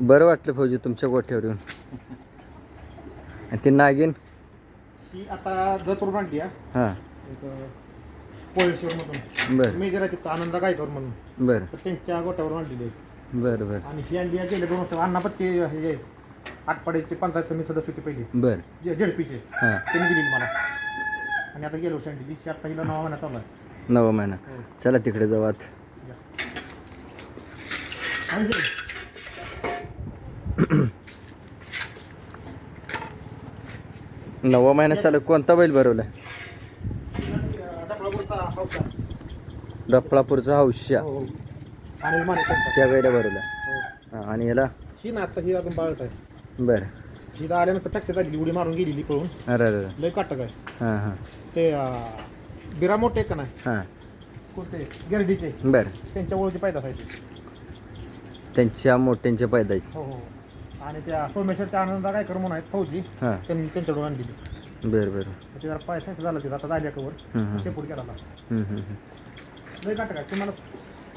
बरं वाटलं फौजी तुमच्या गोठ्यावर येऊन. आणि ती नागिन? ही आता जतूर आणली हा. हां. एक मधून. बरं. मेजर आहे तिथं आनंद गायकर म्हणून. बरं. तर त्यांच्या गोट्यावर आणलेली आहे बरं बरं. आणि ही अंडी गेले दोन वर्ष अण्णापत्ती हे आटपाड्याचे पंचायत समिती सदस्य होते पहिले. बरं. जे झेडपीचे. हां. त्यांनी दिली मला. आणि आता गेलो अंडी. ही आता हिला नवा महिना चालू आहे. नवा महिना. चला तिकडे जाऊ आत. आणि हे, नवा महिना चालू. कोणता बैल भरवला डफळापूरचा हौश्या. हो. त्या गाईला भरवला हो. आणि याला? ही ना आता ही अजून बाळत आहे. बरं. ही तर आल्यानंतर टॅक्सी झाली उडी मारून गेलेली पळून. अरे अरे अरे. लय काटक आहे. हां हां. ते अं, बिरा मोठे का नाही? हां. कोणते? गिरडीचे. बरं. त्यांच्या ओळखी पाहिजे त्यांच्या मोठ्यांच्या पैदाशी. हो हो. आणि त्या सोमेश्वरच्या आनंदा काय म्हणून आहेत फौजी. हां. त्यांनी त्यांच्याकडून आणलेली बरं बरं. ते जरा पाय फॅस झालं तिथं आता झाल्या कवर. शेपूट केला हम्म, हम्म, हम्म. लय काटक आहे. तुम्हाला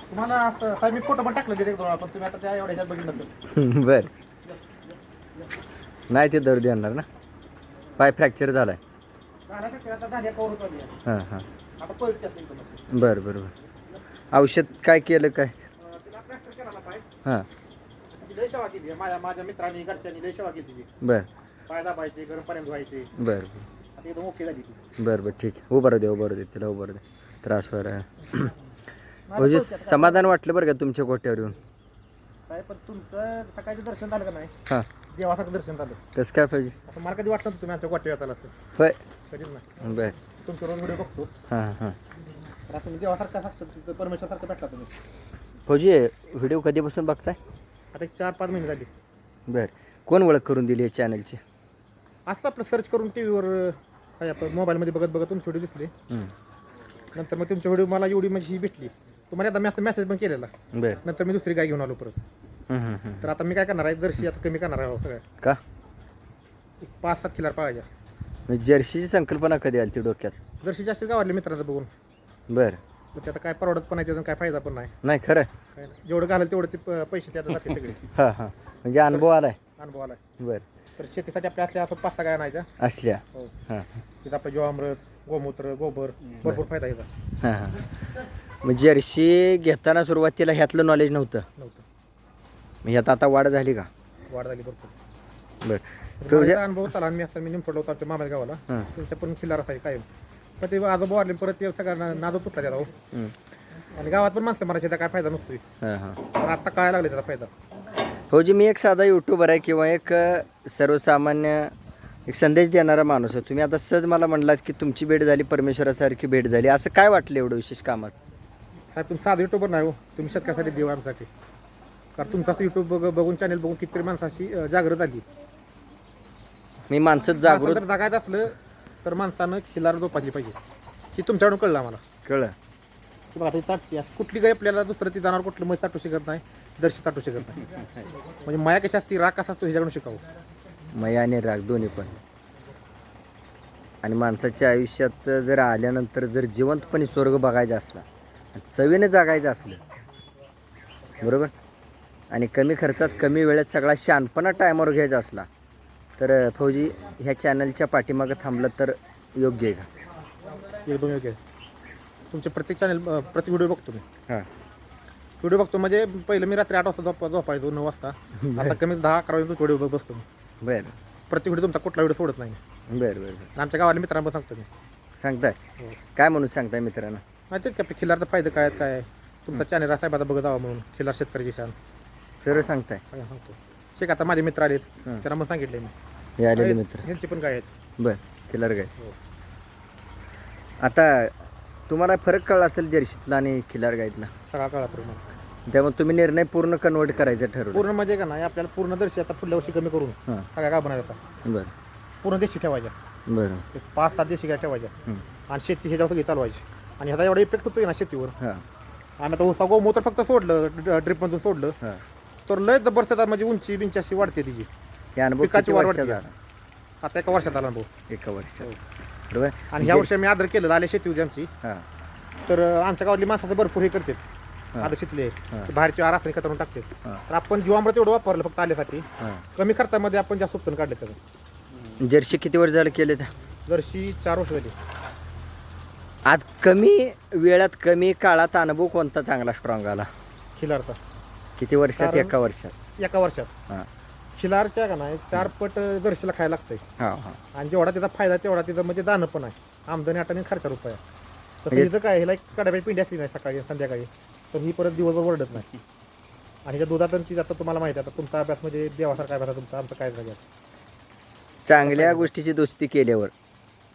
तुम्हाला असं साहेब मी फोटो पण टाकलं तिथे एक दोन पण तुम्ही आता त्या एवढ्या ह्याच्यात बघितलं असेल. बर. नाही ते दर्द येणार ना. पाय फ्रॅक्चर झालाय. झाल्या का ते आता झाल्या कवर होतं हां हां. आता पळते बरं बरं बरं. औषध काय केलं काय? अं, तिला प्लॅस्टर केला ना पाय. हां. ती लय सेवा केली. माझ्या माझ्या मित्रांनी घरच्यांनी लय सेवा केली. तिची बरं. पाय दाबायचे गरम पाण्यात धुवायचे. बरं. बरं आता एकदम ओके झाली ती. बरं बरं. ठीक आहे. उभं राहू दे उभं राहू दे. तिला उभं राहू दे त्रास व्हायला म्हणजे समाधान वाटलं बरं का तुमच्या गोट्यावर येऊन? काय पण तुमचं सकाळचं दर्शन झालं का नाही? हां. देवासारखं दर्शन झालं. कसं काय पाहिजे? आता मला कधी वाटलं नव्हतं तुम्ही आमच्या गोट्या येताल असं. होय. कधीच नाही. बरं. तुमचं रोज व्हिडिओ बघतो. हां हां. तर देवासारखा साक्षात परमेश्वरसारखं भेटला तुम्ही. फौजी व्हिडिओ कधीपासून बघताय? आता एक चार पाच महिने झाली. बरं. कोण ओळख करून दिली आहे चॅनलची असं आपलं सर्च करून टी व्हीवर काय आपण मोबाईलमध्ये बघत बघत तुमचे व्हिडिओ दिसले. नंतर मग तुमचे व्हिडिओ मला एवढी म्हणजे ही भेटली. तुम्हाला आता मेसेज मेसेज पण केलेला. बरं. नंतर मी दुसरी गाय घेऊन आलो परत. हम्म, हम्म, हम्म. तर आता मी काय करणार आहे? दर्शी आता कमी करणार आहे सगळ्या. का? एक पाच सात खिलार पाळायच्या म्हणजे जर्सीची संकल्पना कधी आली ती डोक्यात? दर्शी जास्त गावातल्या मित्राचं बघून. बरं. त्यात काय परवडत पण नाही त्याचा काय फायदा पण नाही. नाही खरं काय नाही. जेवढं घालेल तेवढं ते प- पैसे त्यात जाते सगळे. हां हां. म्हणजे अनुभव आलाय. अनुभव आलाय. बरं. तर शेतीसाठी आपल्या असल्या असं पाच सहा गाय आणायच्या. असल्या. हो. हां तिथं आपलं जीवामृत गोमूत्र गोबर भरपूर फायदा याचा हां हां. मग जर्सी घेताना सुरुवातीला ह्यातलं नॉलेज नव्हतं. नव्हतं. मग ह्यात आता वाढ झाली का? वाढ झाली भरपूर. बरं. तर माझा अनुभव आणि मी असं मी निमफडला होता आमच्या मामाच्या गावाला. हां. त्यांच्या पण खिल्लार असायची कायम. पण ते आजोबा वाढले परत ते सगळ्यांना नादो तुटला त्याला हो. हम्म. आणि गावात पण माणसं मारायची त्याचा काय फायदा नसतोय. हां हां. पण आता काय लागले त्याचा फायदा. फौजी मी एक साधा यूट्यूबर आहे किंवा एक अ, सर्वसामान्य एक संदेश देणारा माणूस आहे. तुम्ही आता सहज मला म्हणलात की तुमची भेट झाली परमेश्वरासारखी भेट झाली. असं काय वाटलं एवढं विशेष कामात? साहेब तुम्ही साधं युट्यूबर नाही हो. तुम्ही शेतकऱ्यासाठी देव आमसाठी कारण तुमचाच युट्यूब बघ बघून चॅनेल बघून कितीतरी माणसाची अं, जागृत आली मी माणसं जागृत माणसाला जर जगायचं असलं तर माणसानं खिलार जोपासली पाहिजे. ही तुमच्याकडून कळलं आम्हाला. कळलं. की बघा ती असं कुठली गाय आपल्याला दुसरं ती जाणार कुठलं मै ताटू शकत नाही दर्शी ताटू शकत नाही. म्हणजे माया कशी असती राग कसा असतो ह्याच्याकडून शिकावं. मया आणि राग दोन्ही पण. आणि माणसाच्या आयुष्यात जर आल्यानंतर जर जिवंतपणे स्वर्ग बघायचा असला चवीने जगायचं असलं बरोबर? आणि कमी खर्चात कमी वेळेत सगळा शानपणा टायमावर घ्यायचा असला तर फौजी ह्या चॅनलच्या पाठीमागं थांबलं तर योग्य आहे का? एकदम योग्य आहे. तुमचे प्रत्येक चॅनल प्रत्येक व्हिडिओ बघतो मी. हां. व्हिडिओ बघतो म्हणजे पहिलं मी रात्री आठ वाजता झोप झोपायचो नऊ वाजता. आता कमी दहा अकरा वाजता व्हिडिओ बघ बसतो मी. बरं. प्रत्येक व्हिडिओ तुमचा कुठला व्हिडिओ सोडत नाही. बरं बरं आमच्या गावाला मित्रांना सांगतो मी. सांगताय? हो. काय म्हणून सांगताय मित्रांनो? माहिती की आपल्या खिल्लारचा फायदा काय आहे, काय आहे? तुमचा चॅनल साहेबाचा बघत हवा म्हणून खिल्लार शेतकरी किसान सरळ सांगताय. सगळं सांगतो. शेख आता माझे मित्र आलेत. हं. त्यांना मग सांगितले मी. हे आलेले मित्र. ह्यांची पण काय आहेत. बर किलर गाय. हो. आता तुम्हाला फरक कळला असेल जर्शीतला आणि खिलार गायतला. सगळा काळाप्रमाणे त्यामुळे तुम्ही निर्णय पूर्ण कन्वर्ट करायचं ठरवलं. पूर्ण म्हणजे का नाही आपल्याला पूर्ण दर्शी आता पुढल्या वर्षी कमी करून. हां. सगळ्या का बनायचा बरं. पूर्ण देशी ठेवायच्या. बरं. एक पाच सात देशी गाय ठेवायच्या. हं. आणि शेती ह्याच्यावर सगळी चालवायची. आणि ह्याचा एवढा इफेक्ट होतोय ना शेतीवर. हां. आणि आता उसा गोमूत्र फक्त सोडलं ड्रिपमधून सोडलं. हां. तर लय जबरदस्त आता म्हणजे उंची बिंची अशी वाढते तिची. हे अनुभव पिकाची किती वाढ वाढते. आला आता एका वर्षात आला भाऊ एका वर्षात बरोबर. आणि ह्या वर्षी आम्ही आदर केलं आले शेती होती आमची. हां. तर अं, आमच्या गावातली माणसाचं भरपूर हे करतात. आता शिकले हा. बाहेरचे रासायनिक खत आणून टाकते हा. तर आपण जीवामृत एवढं वापरलं फक्त आल्यासाठी. हां. कमी खर्चामध्ये आपण जास्त उत्पन्न काढले त्याचं. जर्सी किती वर्ष झालं केले त्या? जर्शी चार वर्ष झाली. आज कमी वेळात कमी काळात अनुभव कोणता चांगला स्ट्रॉंग आला? खिलारचा. किती वर्षात? कारण- एका वर्षात. एका वर्षात. हां. खिलारच्या का नाही चार पट जर्शीला खायला लागतंय. हां हां. आणि जेवढा त्याचा फायदा तेवढा तिथं म्हणजे दाणं पण आहे. आमदनी आठाने खर्च रुपया तसं म्हणजे- इथं काय ह्याला एक कडाब्याची पिंडी असली नाही सकाळी संध्याकाळी. तर ही परत दिवसभर वरडत नाही. आणि त्या दुधात ती आता तुम्हाला माहिती आहे आता तुमचा अभ्यास म्हणजे देवासारखा अभ्यास आहे तुमचा आमचा काय झाला? चांगल्या गोष्टीची दोस्ती केल्यावर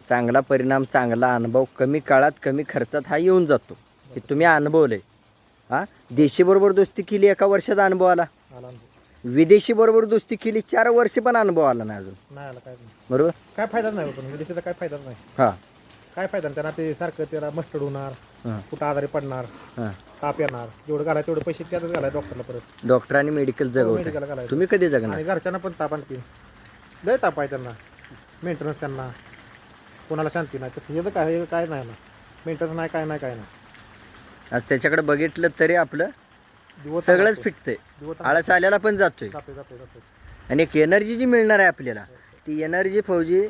चांगला परिणाम चांगला अनुभव कमी काळात कमी खर्चात हा येऊन जातो. हे तुम्ही अनुभवलंय. हां? देशीबरोबर दोस्ती केली एका वर्षात अनुभव आला? आला अनुभव. विदेशी बरोबर दोस्ती केली चार वर्ष पण अनुभव आला नाही अजून. नाही आला काय नाही बरोबर? काय फायदाच नाही पण विदेशीचा काय फायदाच नाही. हां. काय फायदा नाही त्यांना ते सारखं त्याला मस्टर्ड होणार हां. कुठं आजारी पडणार हां. ताप येणार जेवढं घालाय तेवढे पैसे त्यातच घालाय डॉक्टरला परत. डॉक्टरांनी मेडिकल जगवत मेडिकलला घालायचं. तुम्ही कधी जगणार? आणि घरच्यांना पण ताप आणखी लय ताप आहे त्यांना. मेंटेनन्स त्यांना. कोणाला शांती नाही. तसं हे तर काय हे काय नाही ना. मेंटेनन्स नाही काय नाही काय नाही. आज त्याच्याकडे बघितलं तरी आपलं सगळंच फिटतंय. आळस आल्याला पण जातोय. जाते जाते जाते आणि एक एनर्जी जी मिळणार आहे आपल्याला ती एनर्जी फौजी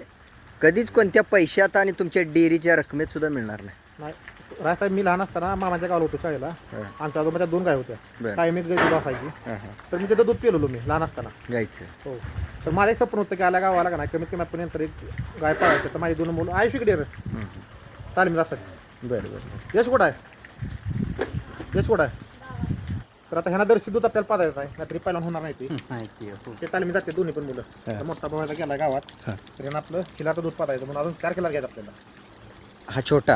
कधीच कोणत्या पैशात आणि तुमच्या डेअरीच्या रकमेत सुद्धा मिळणार नाही. रासाहेब मी लहान असताना मामाच्या गावाला होतो शाळेला. आमच्या आजोबाच्या दोन गाय होत्या. एक गाय दूध असायची तर मी तिथं दूध पिलेलो मी लहान असताना. गायचं. हो. तर माझं एक स्वप्न होतं की आल्या गावाला का नाही कमीत कमी आपण नंतर एक गाय पाळायचं. तर माझी दोन मुलं आयुष्य इकडे हम्म. तालीम असतात. बरं बरं. यश कुठं आहे? यश कुठं आहे तर आता ह्यांना दर्शी दूध आपल्याला पाजायचं आहे. नाहीतरी पहिला होणार नाही ते. आहे हो. ते तालीम जाते दोन्ही पण मुलं. हा. तर मोठा भावाचा गेला गावात. हा. तर यांना आपलं खिलाचं दूध पाजायचं. म्हणून अजून चार किलो घ्यायचं आपल्याला. हा छोटा.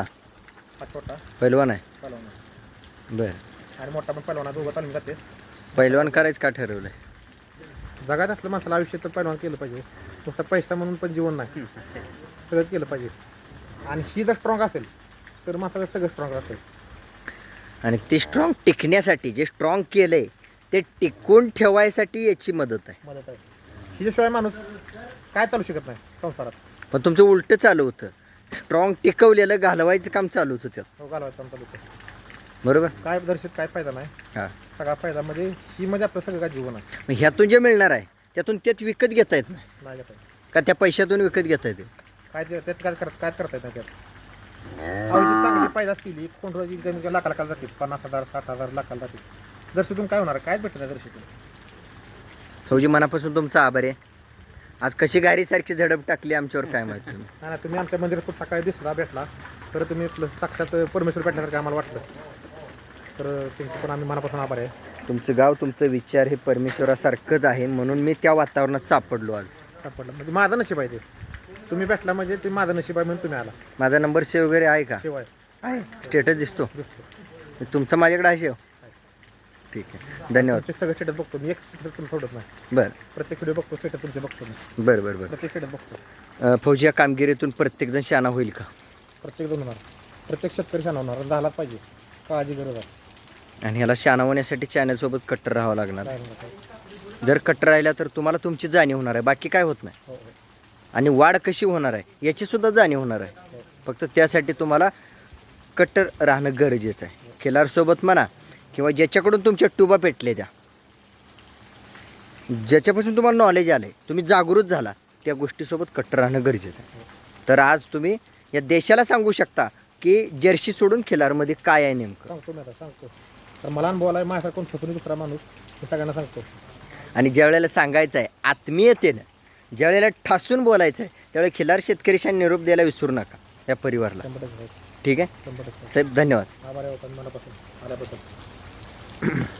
हा छोटा. पैलवान आहे. पलवणा बरं. आणि मोठा पण पलवणा दोघं तालीम जाते. पैलवान करायचं का ठरवलंय? जगात असलं माणसाला आयुष्य तर पहिलवान केलं पाहिजे. नुसतं पैसा म्हणून पण जीवन नाही. सगळं केलं पाहिजे. आणि ही जर स्ट्रॉंग असेल तर माणसाला सगळं स्ट्रॉंग असेल. आणि ते स्ट्रॉंग टिकण्यासाठी जे स्ट्रॉंग केलंय ते टिकून ठेवायसाठी याची मदत आहे. मदत आहे. हिच्याशिवाय माणूस काय चालू शकत नाही संसारात? पण तुमचं उलटं चालू होतं. स्ट्रॉंग टिकवलेलं घालवायचं काम चालू होतं त्यात हो घालवायचं बरोबर? काय दर्शक काय फायदा नाही. हां. सगळा फायदा म्हणजे ही म्हणजे आपलं सगळं काय जीवन आहे. मग ह्यातून जे मिळणार आहे त्यातून त्यात विकत घेता येत नाही. नाही घेता येत. का त्या पैशातून विकत घेता येते? काय ते- त्यात काय करत काय करता येत नाही त्यात? अहो, जी चांगली फायदा असतील कोंडवाची कमी कमी लाखा लाखाला जाते पन्नास हजार साठ हजार लाखाला जाते दर्शकून काय होणार? काय भेटत नाही दर्शकून फौजी मनापासून तुमचा आभार आहे. आज कशी गाडीसारखी झडप टाकली आमच्यावर काय माहिती नाही. नाही, तुम्ही आमच्या मंदिरात खूप सकाळी दिसला भेटला. तर तुम्ही आपलं साक्षात परमेश्वर भेटल्यासारखं आम्हाला वाटलं. तर तुमचं पण आम्ही मनापासून आभार आहे. तुमचं गाव तुमचं विचार हे परमेश्वरासारखंच आहे म्हणून मी त्या वातावरणात सापडलो आज. सापडलं. म्हणजे माझं नशीब आहे ते. तुम्ही भेटला म्हणजे ते माझं नशीब आहे म्हणून तुम्ही आला. माझा नंबर सेव वगैरे आहे का? शिवाय स्टेटस दिसतो. तुमचा माझ्याकडे आहे ठीक आहे. धन्यवाद. सगळे स्टेटस बघतो. मी एक स्टेटस सोडत नाही. बरं. प्रत्येक व्हिडिओ बघतो स्टेटस तुमचे बघतो मी. बरं बरं बरं. प्रत्येक स्टेटस बघतो. फौजी या कामगिरीतून प्रत्येकजण शाना होईल का? प्रत्येक जण होणार. प्रत्येक शेतकरी शान होणार. झालाच पाहिजे. काळजी गरज आहे. आणि ह्याला शाना होण्यासाठी चॅनलसोबत कट्टर राहावं लागणार. जर कट्टर राहिला तर तुम्हाला तुमची जाणीव होणार आहे. बाकी काय होत नाही. हो हो. आणि वाढ कशी होणार आहे याची सुद्धा जाणीव होणार आहे. फक्त त्यासाठी तुम्हाला कट्टर राहणं गरजेचं आहे. खिलारसोबत म्हणा किंवा ज्याच्याकडून तुमच्या टुबा पेटले त्या. ज्याच्यापासून तुम्हाला नॉलेज आलं आहे तुम्ही जागृत झाला त्या गोष्टीसोबत कट्टर राहणं गरजेचं आहे. तर आज तुम्ही या देशाला सांगू शकता की जर्सी सोडून खिलारमध्ये काय आहे नेमकं. सांगतो मी आता सांगतो. तर मला आला माझ्यासारखा कोण दुसरा माणूस मी सगळ्यांना सांगतो. आणि ज्या वेळेला सांगायचं आहे आत्मीयतेनं ज्या वेळेला ठासून बोलायचं आहे त्यावेळेला खिलार शेतकरीशांनी निरोप द्यायला विसरू नका या परिवाराला. ठीक आहे? शंभर टक्के. साहेब धन्यवाद. आभार आहे मनापासून आल्याबद्दल.